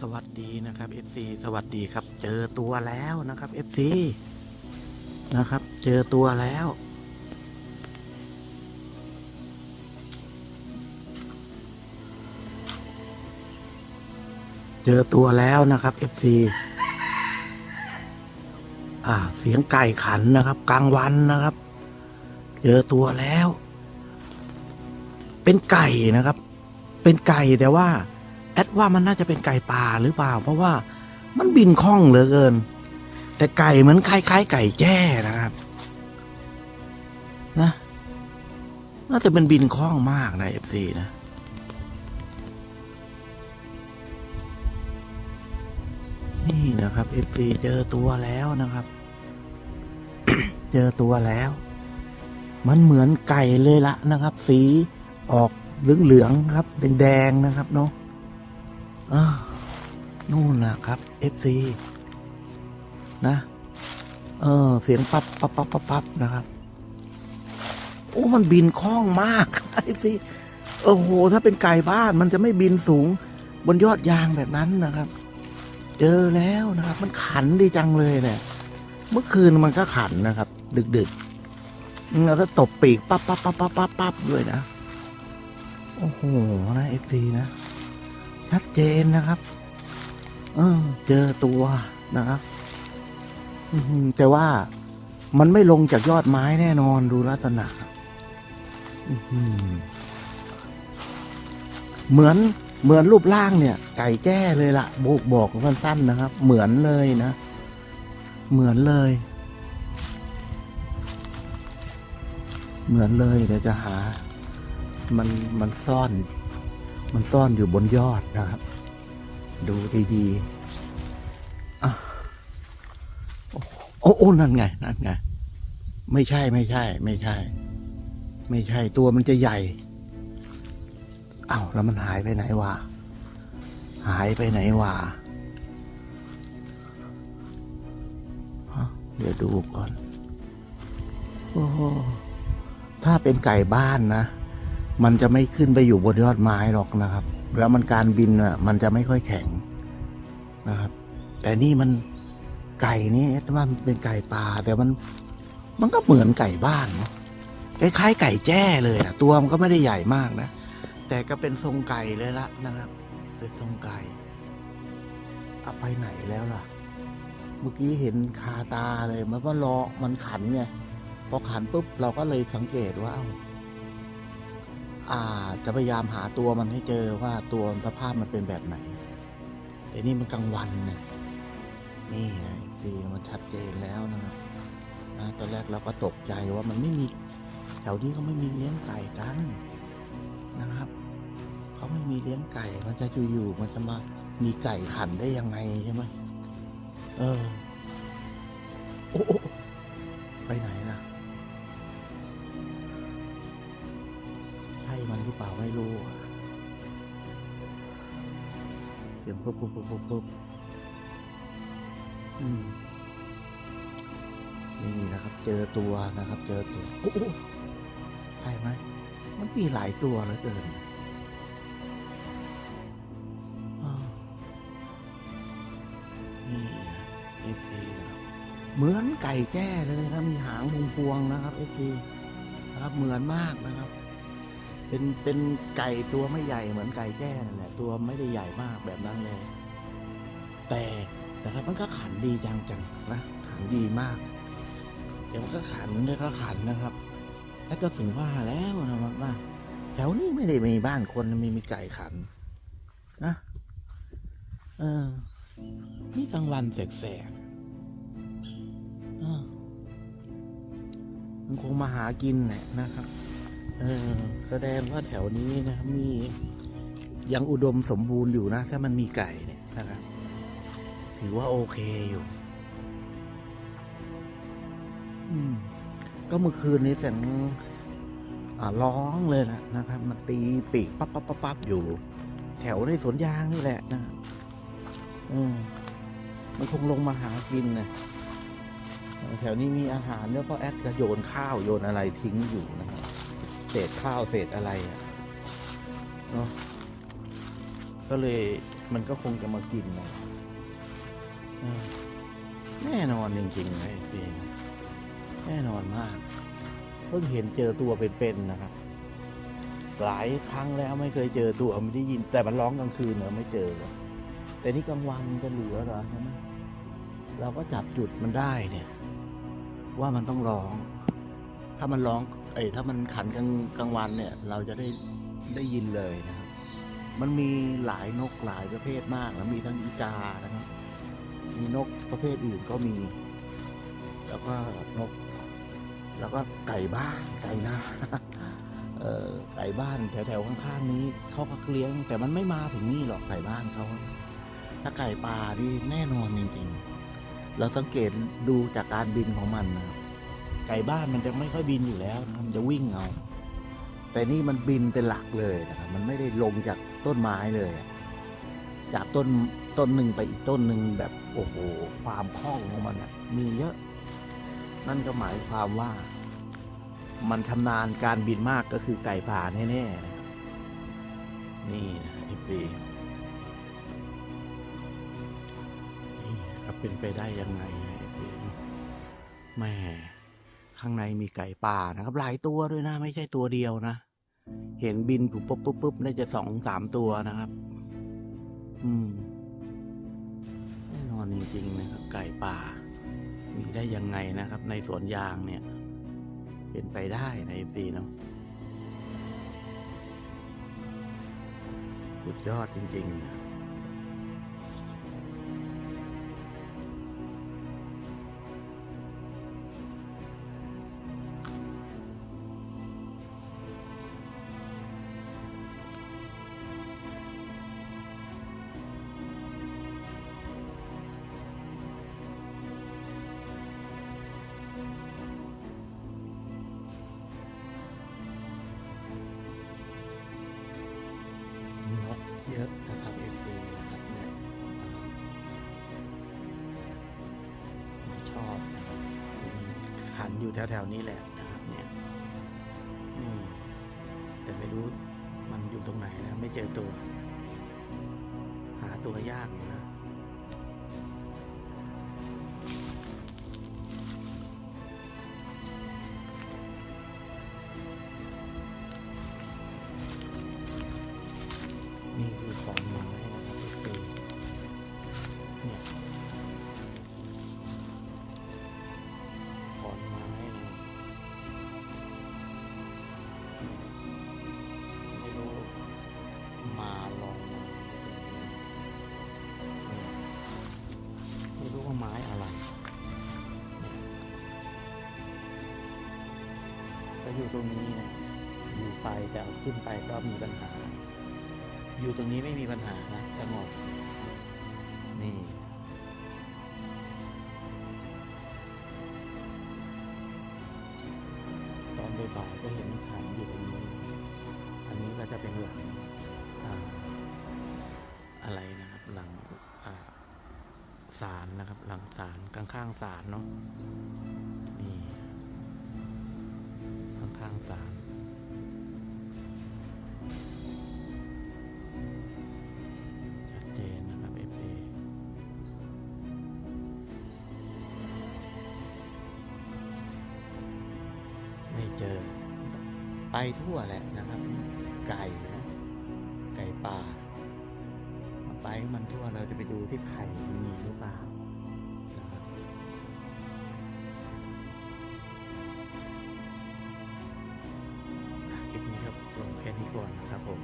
สวัสดีนะครับ FC สวัสดีครับ เจอตัวแล้วนะครับ FC นะครับ เจอตัวแล้ว เจอตัวแล้วนะครับ FC อ่า เสียงไก่ขันนะครับ กลางวันนะครับ เจอตัวแล้ว เป็นไก่นะครับ เป็นไก่แต่ว่า แอดว่ามันน่าจะเป็นไก่ป่าหรือเปล่า เพราะว่ามันบินคล่องเหลือเกิน แต่ไก่เหมือนคล้ายๆไก่แจ้นะครับ นะน่าจะเป็นบินคล่องมากนะเอฟซีนะนี่นะครับเอฟซีเจอตัวแล้วนะครับ เจอตัวแล้ว มันเหมือนไก่เลยละนะครับ สีออกเหลืองๆครับแดงๆนะครับเนาะ อ่านู่นนะครับ FC นะ เออ เสียงปับปับปับปับปับนะครับ โอ้ มันบินคล่องมากไอ้สิโอ้โห ถ้าเป็นไก่บ้านมันจะไม่บินสูง บนยอดยางแบบนั้นนะครับ เจอแล้วนะครับ มันขันดีจังเลยเนี่ย เมื่อคืนมันก็ขันนะครับ ดึกดึกๆแล้วก็ตบปีกปั๊บปั๊บปั๊บปั๊บปั๊บปั๊บด้วยนะ โอ้โห นะเอฟซีนะ ชัดเจนนะครับ เออ เจอตัวนะครับแต่ว่ามันไม่ลงจากยอดไม้แน่นอนดูลักษณะเหมือนเหมือนรูปร่างเนี่ย ไก่แจ้เลยละบอกบอกสั้นๆนะครับ เหมือนเลยนะ เหมือนเลย เหมือนเลยเดี๋ยวจะหา มันมันซ่อน มันซ่อนอยู่บนยอดนะครับ ดูดีๆอะโอ้โอ้นั่นไง นั่นไง ไม่ใช่ไม่ใช่ ไม่ใช่ ไม่ใช่ตัวมันจะใหญ่เอ้าแล้วมันหายไปไหนวะหายไปไหนวะเดี๋ยวดูก่อน โอ้ถ้าเป็นไก่บ้านนะ มันจะไม่ขึ้นไปอยู่บนยอดไม้หรอกนะครับ แล้วมันการบินอะ มันจะไม่ค่อยแข็งนะครับ แต่นี่มันไก่นี่ว่ามันเป็นไก่ป่าแต่มัน มันก็เหมือนไก่บ้านเนาะคล้ายๆไก่แจ้เลยอะตัวมันก็ไม่ได้ใหญ่มากนะแต่ก็เป็นทรงไก่เลยละนะครับ เป็นทรงไก่เอาไปไหนแล้วล่ะ เมื่อกี้เห็นคาตาเลยมันว่าล้อมันขันไงพอขันปุ๊บเราก็เลยสังเกตว่าเอ่าจะพยายามหาตัวมันให้เจอว่าตัวสภาพมันเป็นแบบไหน แต่นี่มันกลางวันนี่ยนี่นะสีมันชัดเจนแล้วนะครับนะตอนแรกเราก็ตกใจว่ามันไม่มีแถวนี้เขาไม่มีเลี้ยงไก่กันนะครับเขาไม่มีเลี้ยงไก่มันจะอยู่ๆมันจะมามีไก่ขันได้ยังไงใช่ไหมเออโอ้ไปไหน เปล่าไม่รู้ เสียงปุ๊บปุ๊บปุ๊บปุ๊บปุ๊บอืมนี่นะครับ เจอตัวนะครับ เจอตัวโอ้โหใช่ไหมมันมีหลายตัวเหลือเกินนี่เอฟซีนะครับเหมือนไก่แจ้เลยนะมีหางพวงๆนะครับเอฟซีนะครับ เหมือนมากนะครับ เป็นเป็นไก่ตัวไม่ใหญ่เหมือนไก่แจ้นั่นแหละ ตัวไม่ได้ใหญ่มากแบบนั้นเลย แต่นะครับมันก็ขันดีจังจังนะขันดีมากเดี๋ยวมันก็ขันเนี่ยก็ขันนะครับแล้วก็ถึงว่าแล้วนะว่าว่าแถวนี้ไม่ได้มีบ้านคนมีมีไก่ขันนะเออนี่กลางวันแสกๆเออมันคงมาหากินแหละนะครับ แสดงว่าแถวนี้นะมียังอุดมสมบูรณ์อยู่นะ ถ้ามันมีไก่เนี่ยนะครับถือว่าโอเคอยู่ อืม ก็เมื่อคืนนี้เสียงร้องเลยนะนะครับ มันตีปีกปั๊บปั๊บปั๊บปั๊บอยู่ แถวในสวนยางนี่แหละนะออมันคงลงมาหากินนะแถวนี้มีอาหารแล้วก็แอดก็โยนข้าวโยนอะไรทิ้งอยู่นะครับ เศษข้าวเศษอะไรอะเนาะก็เลยมันก็คงจะมากินนะแน่นอนจริงๆเลยจริงแน่นอนมาก เพิ่งเห็นเจอตัวเป็นๆนะครับ หลายครั้งแล้วไม่เคยเจอตัวไม่ได้ยิน แต่มันร้องกลางคืนเนอะไม่เจอ แต่นี่กลางวันมันจะเหลือเหรอใช่ไหมเราก็จับจุดมันได้เนี่ย ว่ามันต้องร้อง ถ้ามันร้อง เอ้ยถ้ามันขันกลางกลางวันเนี่ย เราจะได้ได้ยินเลยนะครับ มันมีหลายนกหลายประเภทมากแล้วมีทั้งอีกานะครับมีนกประเภทอื่นก็มี แล้วก็นก แล้วก็ไก่บ้านไก่นาเออไก่บ้านแถวๆข้างๆนี้เขาก็เลี้ยง แต่มันไม่มาถึงนี่หรอกไก่บ้านเขาถ้าไก่ป่านี่แน่นอนจริงๆ เราสังเกตดูจากการบินของมันนะครับ ไก่บ้านมันจะไม่ค่อยบินอยู่แล้วนะมันจะวิ่งเอา แต่นี่มันบินเป็นหลักเลยนะครับมันไม่ได้ลงจากต้นไม้เลย จากต้นต้นหนึ่งไปอีกต้นหนึ่งแบบโอ้โหความคล่องของมันอะมีเยอะ นั่นก็หมายความว่า มันชำนาญการบินมากก็คือไก่ป่าแน่ๆนะนี่นะไอ้ปีนี่ครับเป็นไปได้ยังไงไอ้ปีแม่ ข้างในมีไก่ป่านะครับหลายตัวด้วยนะ ไม่ใช่ตัวเดียวนะ เห็นบินปุ๊บปุ๊บปุ๊บปุ๊บน่าจะสองสามตัวนะครับ อืมแน่นอนจริงๆนะครับ ไก่ป่า มีได้ยังไงนะครับ ในสวนยางเนี่ย เป็นไปได้ในเอฟซีเนาะสุดยอดจริง ๆ เยอะนะครับ FC นะครับเนี่ยมันชอบนะครับมันขันอยู่แถวๆนี้แหละนะครับเนี่ยอืมแต่ไม่รู้มันอยู่ตรงไหนนะ ไม่เจอตัว หาตัวยากนะ เนี่ยขอนไม้นะไม่รู้ มาลองไม่รู้ว่าไม้อะไรก็อยู่ตรงนี้นะ อยู่ไปแต่เอาขึ้นไปก็มีปัญหา อยู่ตรงนี้ไม่มีปัญหานะสงบ ตอนบ่อยๆก็เห็นมันขันอยู่ตรงนี้ อันนี้ก็จะเป็นหลังอะไรนะครับ หลังสารนะครับ หลังสารข้างๆสารเนาะนี่ข้างๆสาร ไปทั่วแหละนะครับ ไก่นะไก่ป่าไปให้มันทั่วเราจะไปดูที่ไข่มีหรือเปล่านะครับคลิปนี้ครับลงแค่นี้ก่อนนะครับผม